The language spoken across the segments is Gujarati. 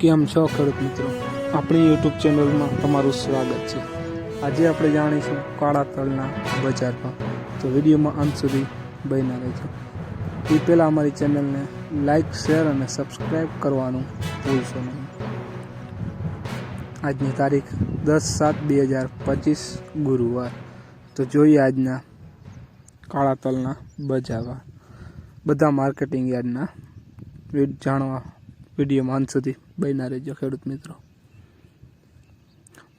કેમ છો ખેડૂત મિત્રો? આપણી યુટ્યુબ ચેનલમાં તમારું સ્વાગત છે. આજે આપણે જાણીશું કાળા તલના બજાર ભાવ તો વિડીયોમાં અંત સુધી બન્યા રહેજો. એ પહેલાં અમારી ચેનલને લાઈક, શેર અને સબસ્ક્રાઈબ કરવાનું ભૂલશો નહીં. આજની તારીખ દસ સાત બે હજાર પચીસ, ગુરુવાર. તો જોઈએ આજના કાળા તલના બજાર બધા માર્કેટિંગ યાર્ડના જાણવા વિડીયોમાં અંત સુધી બન્યા રહેજો, ખેડૂત મિત્રો.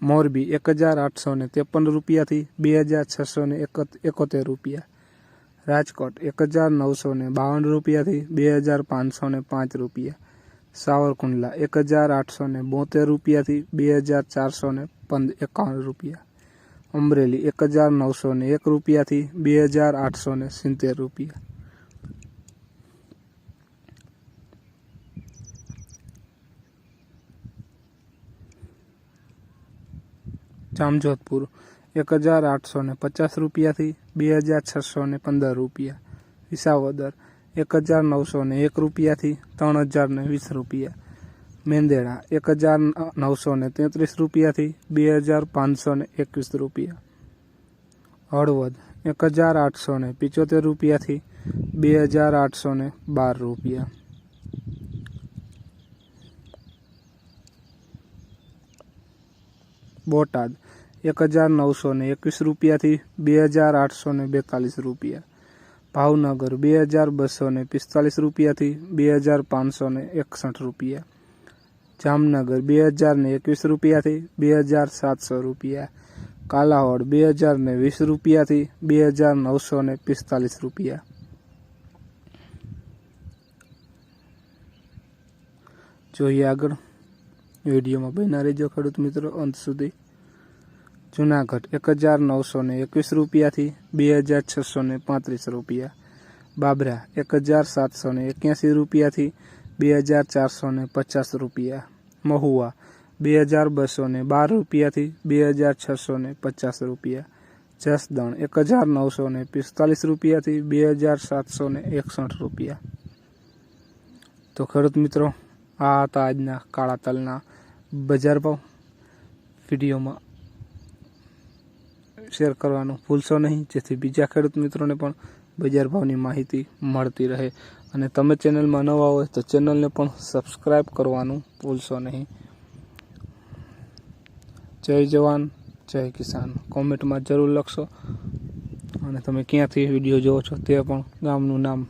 મોરબી એક હજાર આઠસો ને ત્રેપન રૂપિયાથી બે હજાર છસો ને એકત- એકોતેર રૂપિયા. રાજકોટ એક હજાર નવસો ને બાવન રૂપિયાથી બે હજાર પાંચસો ને પાંચ રૂપિયા. સાવરકુંડલા એક હજાર આઠસો ને બોતેર રૂપિયાથી બે હજાર ચારસો ને પંદ એકાવન રૂપિયા. અમરેલી એક હજાર નવસો ને એક રૂપિયાથી બે હજાર આઠસો ને સિત્તેર રૂપિયા. જામજોધપુર એક હજાર આઠસો ને પચાસ રૂપિયાથી બે હજાર છસો ને પંદર રૂપિયા. વિસાવદર એક હજાર નવસો ને એક રૂપિયાથી ત્રણ હજાર ને વીસ રૂપિયા. મેંદેડા એક હજાર નવસો ને તેત્રીસ રૂપિયાથી બે હજાર પાંચસો ને એકવીસ રૂપિયા. હળવદ એક હજાર આઠસો ને પિચોતેર રૂપિયાથી બે હજાર આઠસો ને બાર રૂપિયા. બોટાદ એક હજાર નવસો ને એકવીસ રૂપિયાથી બે હજાર આઠસો ને બેતાલીસ રૂપિયા. ભાવનગર બે હજાર બસો ને પિસ્તાલીસ રૂપિયાથી બે હજાર પાંચસો ને એકસઠ રૂપિયા. જામનગર બે હજાર ને એકવીસ રૂપિયાથી બે હજાર સાતસો રૂપિયા. કાલાવડ બે હજાર ને વીસ રૂપિયાથી બે હજાર નવસો ને પિસ્તાલીસ રૂપિયા. જોઈએ આગળ. વિડીયોમાં બન્યા રહેજો ખેડૂત મિત્રો, અંત સુધી જુનાગઢ એક હજાર નવસો ને એકવીસ રૂપિયાથી બે હજાર છસો ને પાંત્રીસ રૂપિયા. બાબરા એક હજાર સાતસો ને એક્યાસી રૂપિયાથી બે હજાર ચારસો ને પચાસ રૂપિયા. મહુવા બે હજાર બસો ને બાર રૂપિયાથી બે હજાર છસો ને પચાસ રૂપિયા. જસદણ એક હજાર નવસો ને પિસ્તાલીસ રૂપિયાથી બે હજાર સાતસો ને એકસઠ રૂપિયા. તો ખેડૂત મિત્રો, આ હતા આજના કાળા તલના બજાર ભાવ. વિડીયોમાં શેર કરવાનું ભૂલશો નહીં. જેથી બીજા ખેડૂત મિત્રોને પણ બજાર ભાવની માહિતી મળતી રહે. અને તમે ચેનલમાં નવા હોય તો ચેનલને પણ સબસ્ક્રાઈબ કરવાનું ભૂલશો નહીં. જય જવાન, જય કિસાન. કોમેન્ટમાં જરૂર લખશો. અને તમે ક્યાંથી વીડિયો જોવો છો તે પણ ગામનું નામ